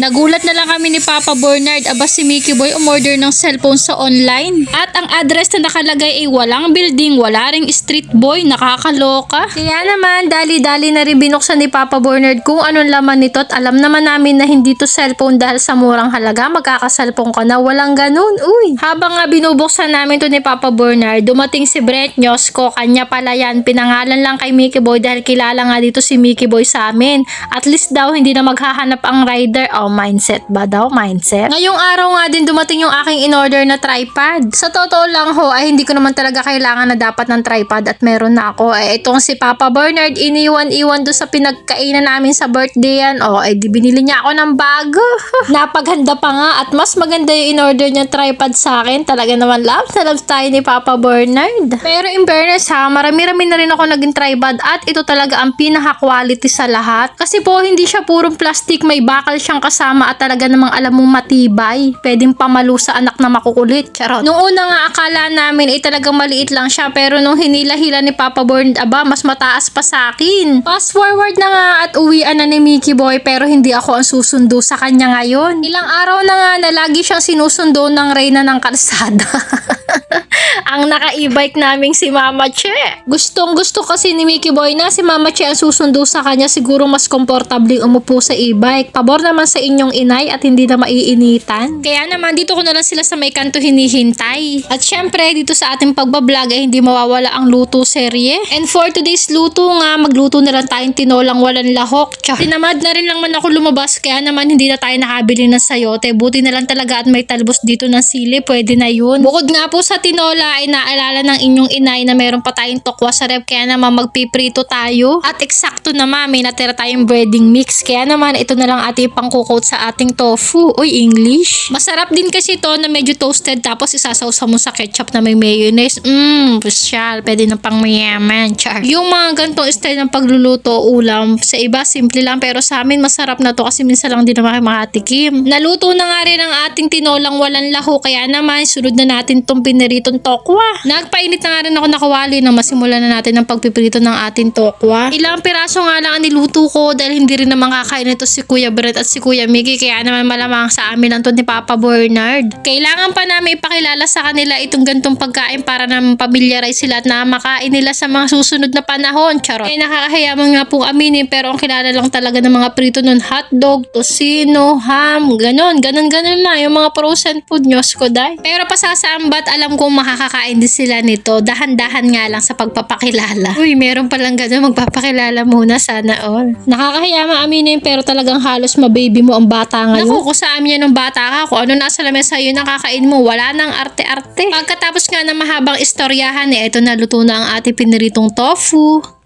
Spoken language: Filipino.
Nagulat na lang kami ni Papa Bernard, aba si Mickey Boy umorder ng cellphone sa online. At ang address na nakalagay ay walang building, wala ring street boy, nakakaloka. Kaya naman, dali-dali na rin binuksan ni Papa Bernard kung anong laman nito at alam naman namin na hindi to cellphone dahil sa murang halaga, magkakasalpong ka na, walang ganun. Uy! Habang nga binubuksan namin to ni Papa Bernard, dumating si Brent Nyosco, kanya pala yan, pinangalan lang kay Mickey Boy dahil kilala nga dito si Mickey Boy sa amin. At least daw hindi na maghahanap ang rider. Oh, mindset ba daw? Mindset? Ngayong araw nga din dumating yung aking in-order na tripod. Sa totoo lang ho, ay hindi ko naman talaga kailangan na dapat ng tripod at meron na ako. Eh, itong si Papa Bernard, iniwan-iwan doon sa pinagkainan namin sa birthday yan. Oh, eh, di binili niya ako ng bago. Napaganda pa nga at mas maganda yung in-order niya tripod sa akin. Talaga naman love na love tayo ni Papa Bernard. Pero in fairness ha, marami-rami na rin ako naging tripod at ito talaga ang pinaka-quality sa lahat. Kasi po, hindi siya purong plastic, may bakal siyang kasama at talaga namang alam mong matibay. Pwedeng pamalo sa anak na makukulit. Charot. Nung una nga akala namin ay talagang maliit lang siya pero nung hinila-hila ni Papa Bernard, aba, mas mataas pa sa akin. Fast forward na nga at uwian na ni Mickey Boy pero hindi ako ang susundo sa kanya ngayon. Ilang araw na nga na lagi siyang sinusundo ng reyna ng kalsada. ang naka-e-bike naming si Mama Che. Gustong gusto kasi ni Mickey Boy na si Mama Che ang susundo sa kanya siguro mas komportable umupo sa e-bike. Pabor naman sa inyong inay at hindi na maiinitan. Kaya naman dito ko na lang sila sa may kanto hinihintay. At syempre dito sa ating pagbablog ay hindi mawawala ang luto serye. And for today's luto nga magluto na lang tayong tinolang walang lahok. Tsa. Tinamad na rin lang man ako lumabas kaya naman hindi na tayo nakabili ng sayote. Buti na lang talaga at may talbos dito ng sili. Pwede na yun. Bukod nga po sa tinola ay naalala ng inyong inay na meron pa tayong tokwa sa rep kaya naman magpiprito tayo. At eksakto naman may natira tayong breading mix. Kaya naman ito na lang ating pangkukot sa ating tofu. Uy, English. Masarap din kasi to na medyo toasted tapos isasawsaw mo sa ketchup na may mayonnaise. Mmm, special. Pwede na pang mayaman. Char. Yung mga gantong style ng pagluluto ulam, sa iba simple lang pero sa amin masarap na to kasi minsan lang din naman makatikim. Naluto na nga rin ang ating tinolang walang lahu kaya naman sunod na natin tong piniritong tokwa. Nagpainit na nga rin ako nakawali na masimulan na natin ang pagpipirito ng ating tokwa. Ilang piraso nga lang ang niluto ko dahil hindi rin naman kakain ito si Kuya Brett at si Kuya Miggy kaya naman malamang sa amin ang to ni Papa Bernard. Kailangan pa namin ipakilala sa kanila itong gantong pagkain para naman pamilyarize sila at na makain nila sa mga susunod na panahon. Charot. Eh nakakahiya man nga pong aminin pero ang kilala lang talaga ng mga prito nun hotdog, tosino, ham, ganon, ganon, ganon na yung mga frozen food nyo, skoday. Pero pasasambat alam kong makakakain din sila nito. Dahan-dahan nga lang sa pagpapakilala. Uy, meron palang ganon magpapakilala muna sana all. Nakakahiya maaminin pero talagang halos mababy mo ang bata ngayon. Naku, kung sa amin yan ng bata ka, kung ano nasa lamesa yun ang kakain mo, wala nang arte-arte. Pagkatapos nga ng mahabang istoryahan, eh, ito na luto na ang ating piniritong tofu.